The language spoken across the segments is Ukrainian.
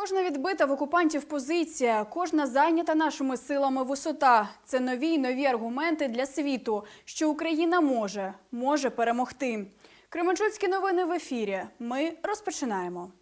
Кожна відбита в окупантів позиція, кожна зайнята нашими силами висота це нові й нові аргументи для світу, що Україна може, може перемогти. Кременчуцькі новини в ефірі. Ми розпочинаємо.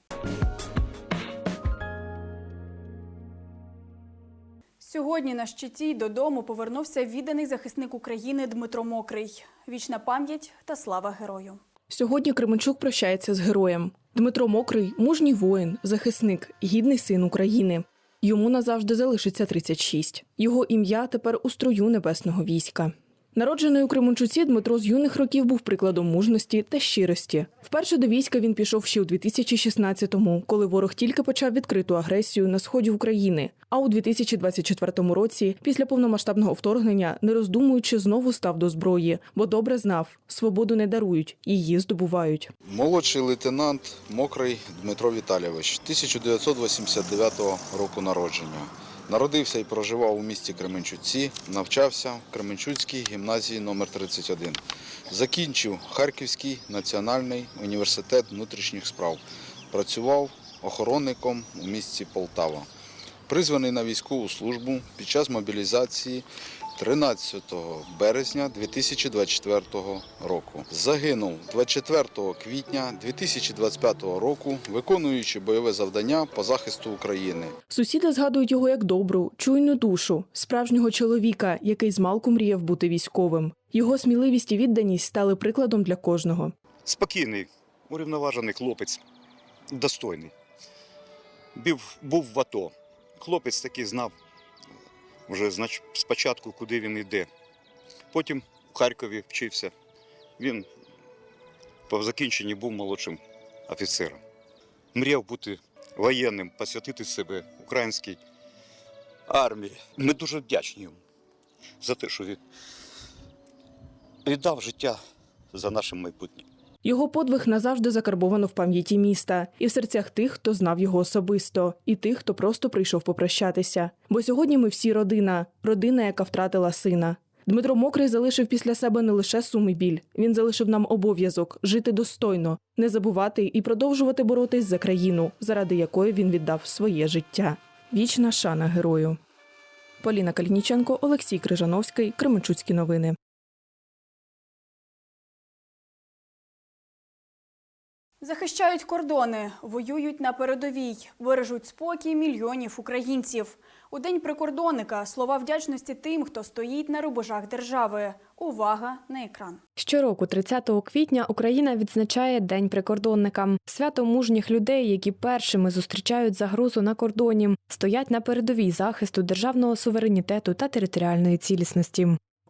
Сьогодні на щиті додому повернувся відданий захисник України Дмитро Мокрий. Вічна пам'ять та слава герою. Сьогодні Кременчук прощається з героєм. Дмитро Мокрий мужній воїн, захисник, гідний син України. Йому назавжди залишиться 36. Його ім'я тепер у строю небесного війська. Народжений у Кременчуці Дмитро з юних років був прикладом мужності та щирості. Вперше до війська він пішов ще у 2016-му, коли ворог тільки почав відкриту агресію на сході України. А у 2024 році, після повномасштабного вторгнення, не роздумуючи, знову став до зброї, бо добре знав, свободу не дарують, її здобувають. Молодший лейтенант Мокрий Дмитро Віталійович, 1989 року народження. Народився і проживав у місті Кременчуці, навчався в Кременчуцькій гімназії номер 31 Закінчив Харківський національний університет внутрішніх справ. Працював охоронником у місті Полтава. Призваний на військову службу під час мобілізації 13 березня 2024 року. Загинув 24 квітня 2025 року, виконуючи бойове завдання по захисту України. Сусіди згадують його як добру, чуйну душу, справжнього чоловіка, який змалку мріяв бути військовим. Його сміливість і відданість стали прикладом для кожного. спокійний, урівноважений хлопець, достойний. Був, був в АТО. Хлопець такий знав вже спочатку, куди він йде. Потім в Харкові вчився. Він по закінченні був молодшим офіцером. Мріяв бути воєнним, посвятити себе українській армії. Ми дуже вдячні йому за те, що він віддав життя за наше майбутнє. Його подвиг назавжди закарбовано в пам'яті міста і в серцях тих, хто знав його особисто, і тих, хто просто прийшов попрощатися. Бо сьогодні ми всі родина, родина, яка втратила сина. Дмитро Мокрий залишив після себе не лише сум і біль. Він залишив нам обов'язок жити достойно, не забувати і продовжувати боротись за країну, заради якої він віддав своє життя. Вічна шана герою. Поліна Калініченко, Олексій Крижановський, Кременчуцькі новини. Захищають кордони, воюють на передовій, бережуть спокій мільйонів українців. У день прикордонника слова вдячності тим, хто стоїть на рубежах держави. Увага на екран. Щороку, 30 квітня, Україна відзначає День прикордонника. Свято мужніх людей, які першими зустрічають загрозу на кордоні, стоять на передовій захисту державного суверенітету та територіальної цілісності.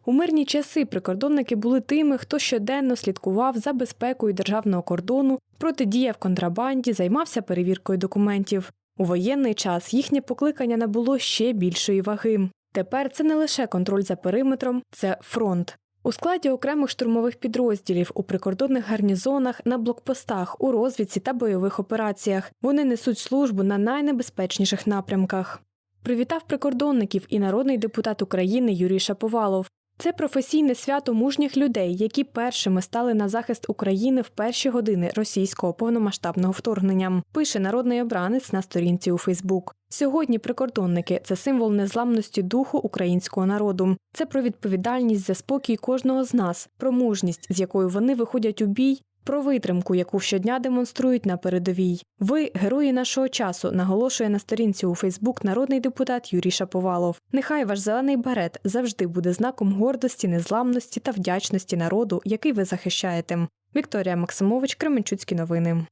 У мирні часи прикордонники були тими, хто щоденно слідкував за безпекою державного кордону, протидіяв контрабанді, займався перевіркою документів. У воєнний час їхнє покликання набуло ще більшої ваги. Тепер це не лише контроль за периметром, це фронт. У складі окремих штурмових підрозділів у прикордонних гарнізонах, на блокпостах, у розвідці та бойових операціях вони несуть службу на найнебезпечніших напрямках. Привітав прикордонників і народний депутат України Юрій Шаповалов. Це професійне свято мужніх людей, які першими стали на захист України в перші години російського повномасштабного вторгнення. Пише народний обранець на сторінці у Фейсбук. Сьогодні прикордонники це символ незламності духу українського народу. Це про відповідальність за спокій кожного з нас, про мужність, з якою вони виходять у бій. Про витримку, яку щодня демонструють на передовій. Ви герої нашого часу, наголошує на сторінці у Фейсбук народний депутат Юрій Шаповалов. Нехай ваш зелений барет завжди буде знаком гордості, незламності та вдячності народу, який ви захищаєте. Вікторія Максимович, Кременчуцькі новини.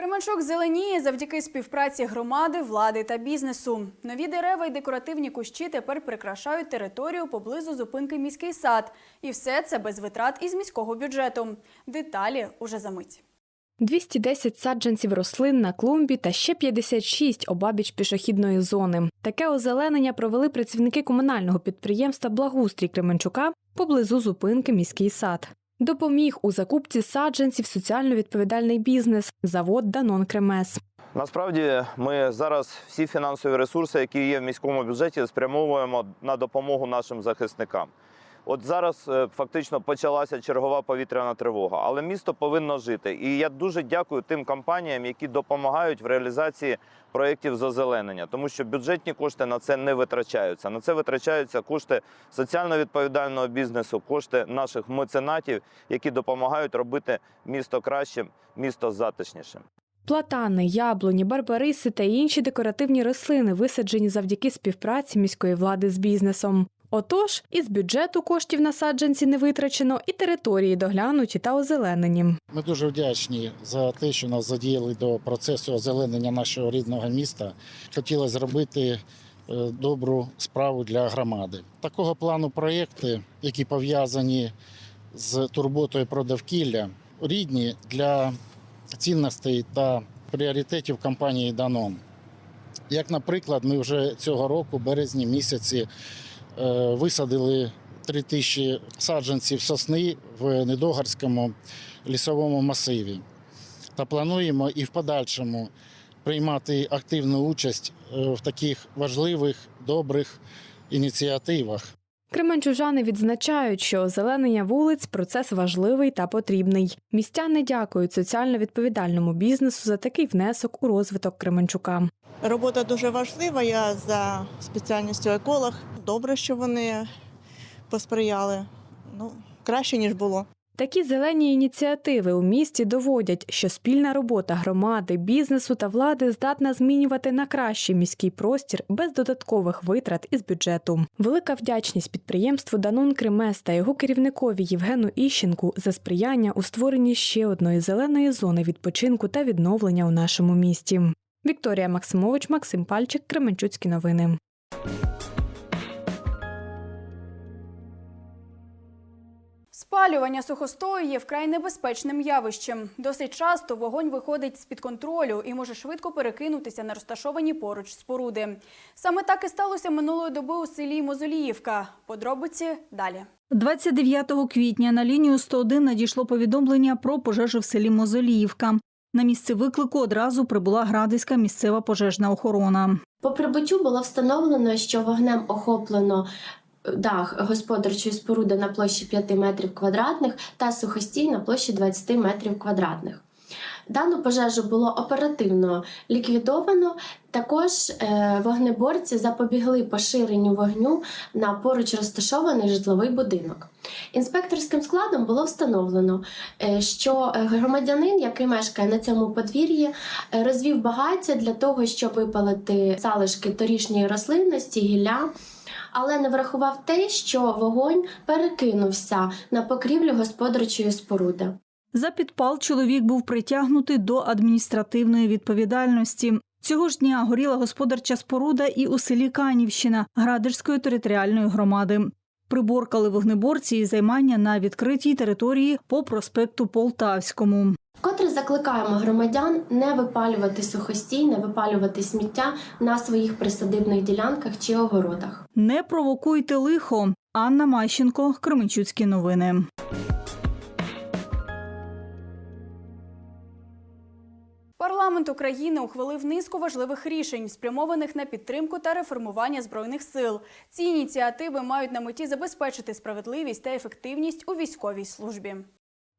Кременчук зеленіє завдяки співпраці громади, влади та бізнесу. Нові дерева і декоративні кущі тепер прикрашають територію поблизу зупинки міський сад. І все це без витрат із міського бюджету. Деталі уже за мить. 210 саджанців рослин на клумбі та ще 56 обабіч пішохідної зони. Таке озеленення провели працівники комунального підприємства Благустрій Кременчука поблизу зупинки міський сад. Допоміг у закупці саджанців соціально відповідальний бізнес завод Данон Кремес. Насправді ми зараз всі фінансові ресурси, які є в міському бюджеті, спрямовуємо на допомогу нашим захисникам. От зараз е, фактично почалася чергова повітряна тривога, але місто повинно жити. І я дуже дякую тим компаніям, які допомагають в реалізації проєктів з озеленення, тому що бюджетні кошти на це не витрачаються. На це витрачаються кошти соціально відповідального бізнесу, кошти наших меценатів, які допомагають робити місто кращим, місто затишнішим. Платани, яблуні, барбариси та інші декоративні рослини висаджені завдяки співпраці міської влади з бізнесом. Отож, із бюджету коштів на саджанці не витрачено, і території доглянуті та озеленені. Ми дуже вдячні за те, що нас задіяли до процесу озеленення нашого рідного міста. Хотіли зробити е, добру справу для громади. Такого плану проєкти, які пов'язані з турботою про довкілля, рідні для цінностей та пріоритетів компанії Данон. Як, наприклад, ми вже цього року, березні місяці, висадили 3 тисячі саджанців сосни в Недогарському лісовому масиві. Та плануємо і в подальшому приймати активну участь е, в таких важливих, добрих ініціативах. Кременчужани відзначають, що озеленення вулиць процес важливий та потрібний. Містяни дякують соціально відповідальному бізнесу за такий внесок у розвиток Кременчука. Робота дуже важлива. Я за спеціальністю еколог. Добре, що вони посприяли. Ну, краще, ніж було. Такі зелені ініціативи у місті доводять, що спільна робота громади, бізнесу та влади здатна змінювати на кращий міський простір без додаткових витрат із бюджету. Велика вдячність підприємству Данон Кремес та його керівникові Євгену Іщенку за сприяння у створенні ще одної зеленої зони відпочинку та відновлення у нашому місті. Вікторія Максимович, Максим Пальчик, Кременчуцькі новини. Спалювання сухостою є вкрай небезпечним явищем. Досить часто вогонь виходить з-під контролю і може швидко перекинутися на розташовані поруч споруди. Саме так і сталося минулої доби у селі Мозоліївка. Подробиці далі. 29 квітня на лінію 101 надійшло повідомлення про пожежу в селі Мозоліївка. На місце виклику одразу прибула Градиська місцева пожежна охорона. По прибуттю було встановлено, що вогнем охоплено дах господарчої споруди на площі 5 метрів квадратних та сухостій на площі 20 метрів квадратних. Дану пожежу було оперативно ліквідовано. Також е, вогнеборці запобігли поширенню вогню на поруч розташований житловий будинок. Інспекторським складом було встановлено, е, що е, громадянин, який мешкає на цьому подвір'ї, розвів багаття для того, щоб випалити залишки торішньої рослинності, гілля. Але не врахував те, що вогонь перекинувся на покрівлю господарчої споруди. За підпал чоловік був притягнутий до адміністративної відповідальності. Цього ж дня горіла господарча споруда і у селі Канівщина Градирської територіальної громади. Приборкали вогнеборці і займання на відкритій території по проспекту Полтавському. Вкотре закликаємо громадян не випалювати сухостій, не випалювати сміття на своїх присадибних ділянках чи огородах. Не провокуйте лихо. Анна Майщенко, Кременчуцькі новини. Парламент України ухвалив низку важливих рішень, спрямованих на підтримку та реформування збройних сил. Ці ініціативи мають на меті забезпечити справедливість та ефективність у військовій службі.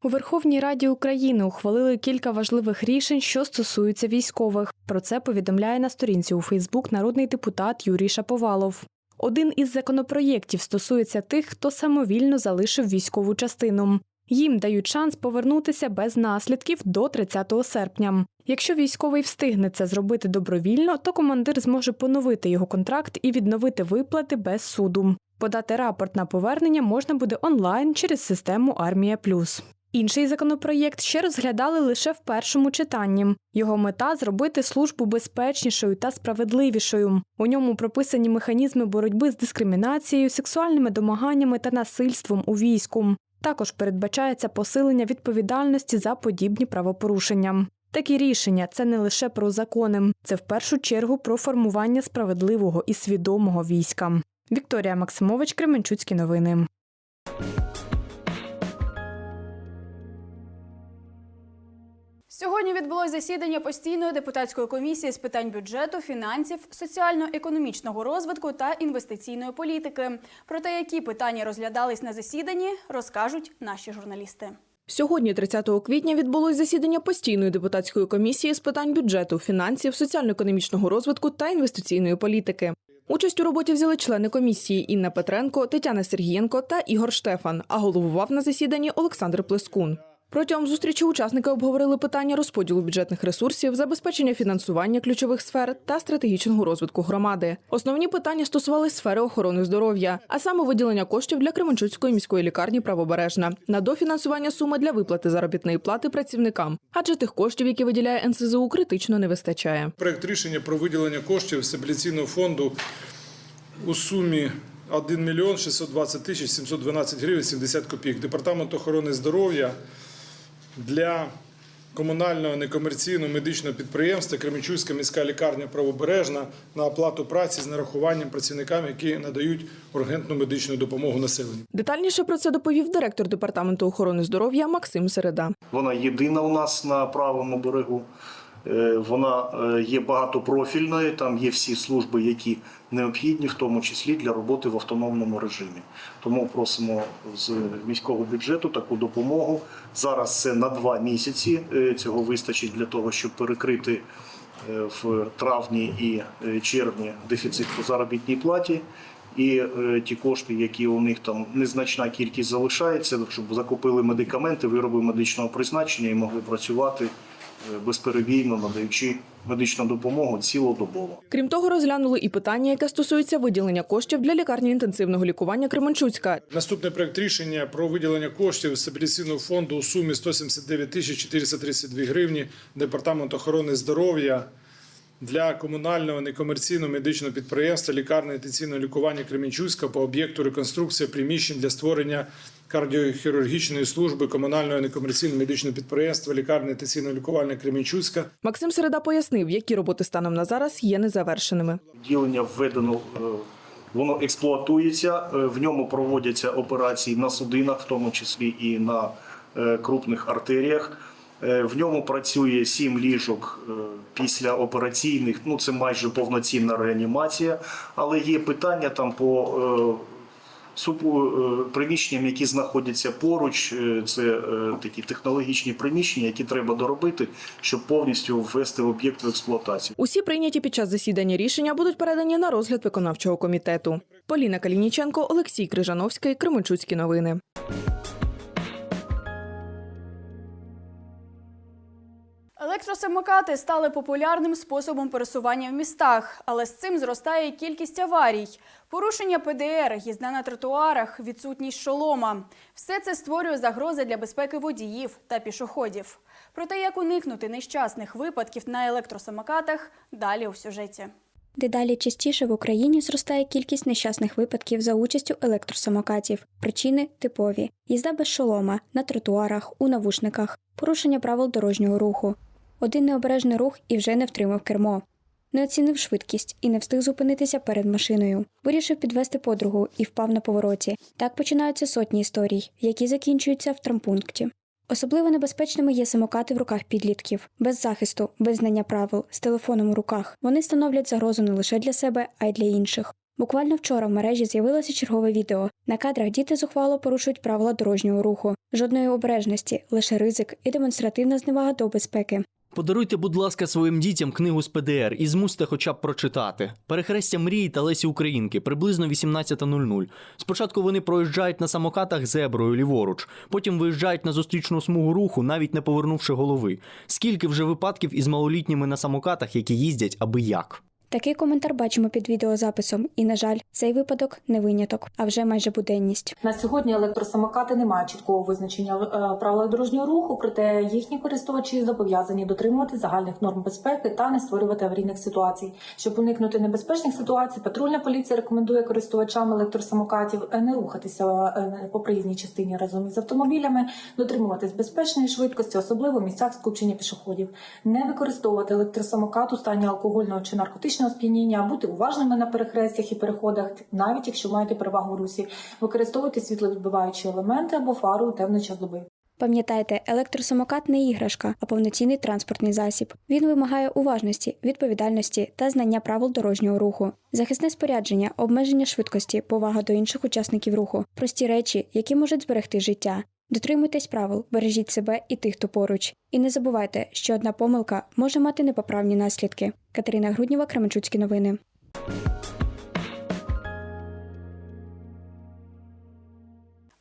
У Верховній Раді України ухвалили кілька важливих рішень, що стосуються військових. Про це повідомляє на сторінці у Фейсбук народний депутат Юрій Шаповалов. Один із законопроєктів стосується тих, хто самовільно залишив військову частину. Їм дають шанс повернутися без наслідків до 30 серпня. Якщо військовий встигне це зробити добровільно, то командир зможе поновити його контракт і відновити виплати без суду. Подати рапорт на повернення можна буде онлайн через систему Армія Плюс. Інший законопроєкт ще розглядали лише в першому читанні. Його мета зробити службу безпечнішою та справедливішою. У ньому прописані механізми боротьби з дискримінацією, сексуальними домаганнями та насильством у війську. Також передбачається посилення відповідальності за подібні правопорушення. Такі рішення це не лише про закони, це в першу чергу про формування справедливого і свідомого війська. Вікторія Максимович, Кременчуцькі новини. Сьогодні відбулось засідання постійної депутатської комісії з питань бюджету, фінансів, соціально-економічного розвитку та інвестиційної політики. Про те, які питання розглядались на засіданні, розкажуть наші журналісти. Сьогодні, 30 квітня, відбулось засідання постійної депутатської комісії з питань бюджету, фінансів, соціально-економічного розвитку та інвестиційної політики. Участь у роботі взяли члени комісії Інна Петренко, Тетяна Сергієнко та Ігор Штефан. А головував на засіданні Олександр Плескун. Протягом зустрічі учасники обговорили питання розподілу бюджетних ресурсів, забезпечення фінансування ключових сфер та стратегічного розвитку громади. Основні питання стосувалися сфери охорони здоров'я, а саме виділення коштів для Кременчуцької міської лікарні Правобережна на дофінансування суми для виплати заробітної плати працівникам, адже тих коштів, які виділяє НСЗУ, критично не вистачає. Проект рішення про виділення коштів стабіляційного фонду у сумі 1 мільйон 620 тисяч 712 гривень 70 копійок. Департамент охорони здоров'я для комунального некомерційного медичного підприємства Кременчуцька міська лікарня Правобережна на оплату праці з нарахуванням працівникам, які надають ургентну медичну допомогу населенню. Детальніше про це доповів директор департаменту охорони здоров'я Максим Середа. Вона єдина у нас на правому берегу. Е, Вона е, є багатопрофільною, там є всі служби, які необхідні, в тому числі для роботи в автономному режимі. Тому просимо з міського бюджету таку допомогу. Зараз це на два місяці. Е, Цього вистачить для того, щоб перекрити в травні і червні дефіцит по заробітній платі. І ті кошти, які у них там незначна кількість залишається, щоб закупили медикаменти, вироби медичного призначення і могли працювати безперебійно, надаючи медичну допомогу цілодобово. Крім того, розглянули і питання, яке стосується виділення коштів для лікарні інтенсивного лікування Кременчуцька. Наступний проект рішення про виділення коштів з стабіляційного фонду у сумі 179 тисяч 432 гривні Департамент охорони здоров'я для комунального некомерційного медичного підприємства лікарне інтенсивного лікування Кремінчуська по об'єкту реконструкція приміщень для створення кардіохірургічної служби комунального некомерційного медичного підприємства лікарне інтенсивного лікування Кремінчуська Максим Середа пояснив, які роботи станом на зараз є незавершеними. Відділення введено, е, воно експлуатується, е, в ньому проводяться операції на судинах, в тому числі і на е, крупних артеріях. В ньому працює сім ліжок після операційних. Ну це майже повноцінна реанімація, але є питання там по е, е, приміщенням, які знаходяться поруч. Е, Це такі технологічні приміщення, які треба доробити, щоб повністю ввести об'єкт в експлуатацію. Усі прийняті під час засідання рішення будуть передані на розгляд виконавчого комітету. Поліна Калініченко, Олексій Крижановський, Кременчуцькі новини. Електросамокати стали популярним способом пересування в містах, але з цим зростає і кількість аварій. Порушення ПДР, їзда на тротуарах, відсутність шолома – все це створює загрози для безпеки водіїв та пішоходів. Про те, як уникнути нещасних випадків на електросамокатах, далі у сюжеті. Дедалі частіше в Україні зростає кількість нещасних випадків за участю електросамокатів. Причини типові: їзда без шолома, на тротуарах, у навушниках, порушення правил дорожнього руху. Один необережний рух і вже не втримав кермо. Не оцінив швидкість і не встиг зупинитися перед машиною. Вирішив підвести подругу і впав на повороті. Так починаються сотні історій, які закінчуються в травмпункті. Особливо небезпечними є самокати в руках підлітків, без захисту, без знання правил, з телефоном у руках. Вони становлять загрозу не лише для себе, а й для інших. Буквально вчора в мережі з'явилося чергове відео. На кадрах діти зухвало порушують правила дорожнього руху, жодної обережності, лише ризик і демонстративна зневага до безпеки. Подаруйте, будь ласка, своїм дітям книгу з ПДР і змусьте хоча б прочитати. Перехрестя мрії та Лесі Українки приблизно 18.00. Спочатку вони проїжджають на самокатах зеброю ліворуч, потім виїжджають на зустрічну смугу руху, навіть не повернувши голови. Скільки вже випадків із малолітніми на самокатах, які їздять аби як? Такий коментар бачимо під відеозаписом, і, на жаль, цей випадок не виняток, а вже майже буденність. На сьогодні електросамокати не мають чіткого визначення е, правил дорожнього руху, проте їхні користувачі зобов'язані дотримувати загальних норм безпеки та не створювати аварійних ситуацій. Щоб уникнути небезпечних ситуацій, патрульна поліція рекомендує користувачам електросамокатів е, не рухатися е, по проїзній частині разом із автомобілями, дотримуватись безпечної швидкості, особливо в місцях скупчення пішоходів, не використовувати електросамокат у стані алкогольного чи наркотичного сп'яніння, бути уважними на перехрестях і переходах, навіть якщо маєте перевагу русі, використовувати світловідбиваючі елементи або фару у темний час доби. Пам'ятайте, електросамокат не іграшка, а повноцінний транспортний засіб. Він вимагає уважності, відповідальності та знання правил дорожнього руху. Захисне спорядження, обмеження швидкості, повага до інших учасників руху, прості речі, які можуть зберегти життя. Дотримуйтесь правил, бережіть себе і тих, хто поруч. І не забувайте, що одна помилка може мати непоправні наслідки. Катерина Груднєва, Кременчуцькі новини.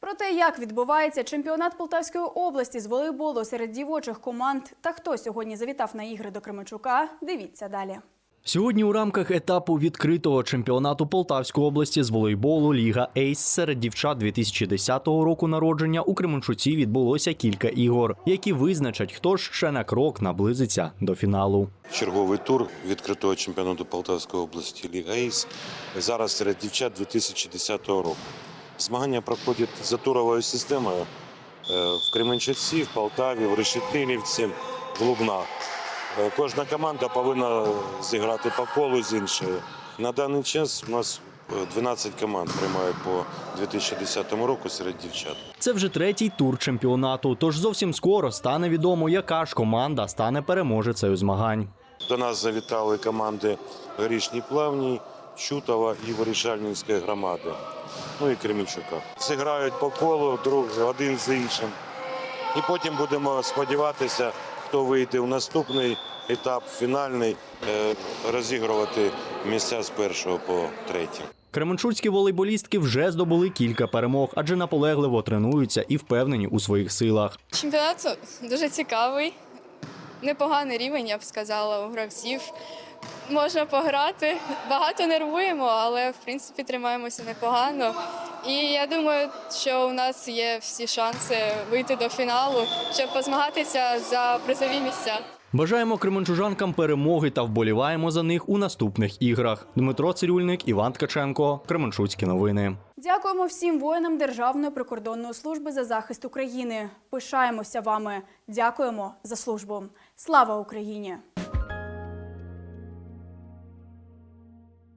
Про те, як відбувається чемпіонат Полтавської області з волейболу серед дівочих команд та хто сьогодні завітав на ігри до Кременчука, дивіться далі. Сьогодні у рамках етапу відкритого чемпіонату Полтавської області з волейболу Ліга Ейс серед дівчат 2010 року народження у Кременчуці відбулося кілька ігор, які визначать, хто ж ще на крок наблизиться до фіналу. Черговий тур відкритого чемпіонату Полтавської області Ліга Ейс. Зараз серед дівчат 2010 року. Змагання проходять за туровою системою е, в Кременчуці, в Полтаві, в Решетилівці, в Лубнах. Е, Кожна команда повинна зіграти по колу з іншою. На даний час у нас е, 12 команд приймають по 2010 року серед дівчат. Це вже третій тур чемпіонату. Тож зовсім скоро стане відомо, яка ж команда стане переможецею змагань. До нас завітали команди Горішній Плавній, Чутова і Вирішальницької громади. Ну і Кремінчука. Зіграють по колу друг один з іншим. І потім будемо сподіватися, хто вийде в наступний етап, фінальний, е, розігрувати місця з першого по третє. Кременчуцькі волейболістки вже здобули кілька перемог, адже наполегливо тренуються і впевнені у своїх силах. Чемпіонат дуже цікавий, непоганий рівень, я б сказала, у гравців. Можна пограти. Багато нервуємо, але в принципі тримаємося непогано. І я думаю, що у нас є всі шанси вийти до фіналу, щоб позмагатися за призові місця. Бажаємо кременчужанкам перемоги та вболіваємо за них у наступних іграх. Дмитро Цирюльник, Іван Ткаченко, Кременчуцькі новини. Дякуємо всім воїнам Державної прикордонної служби за захист України. Пишаємося вами. Дякуємо за службу. Слава Україні!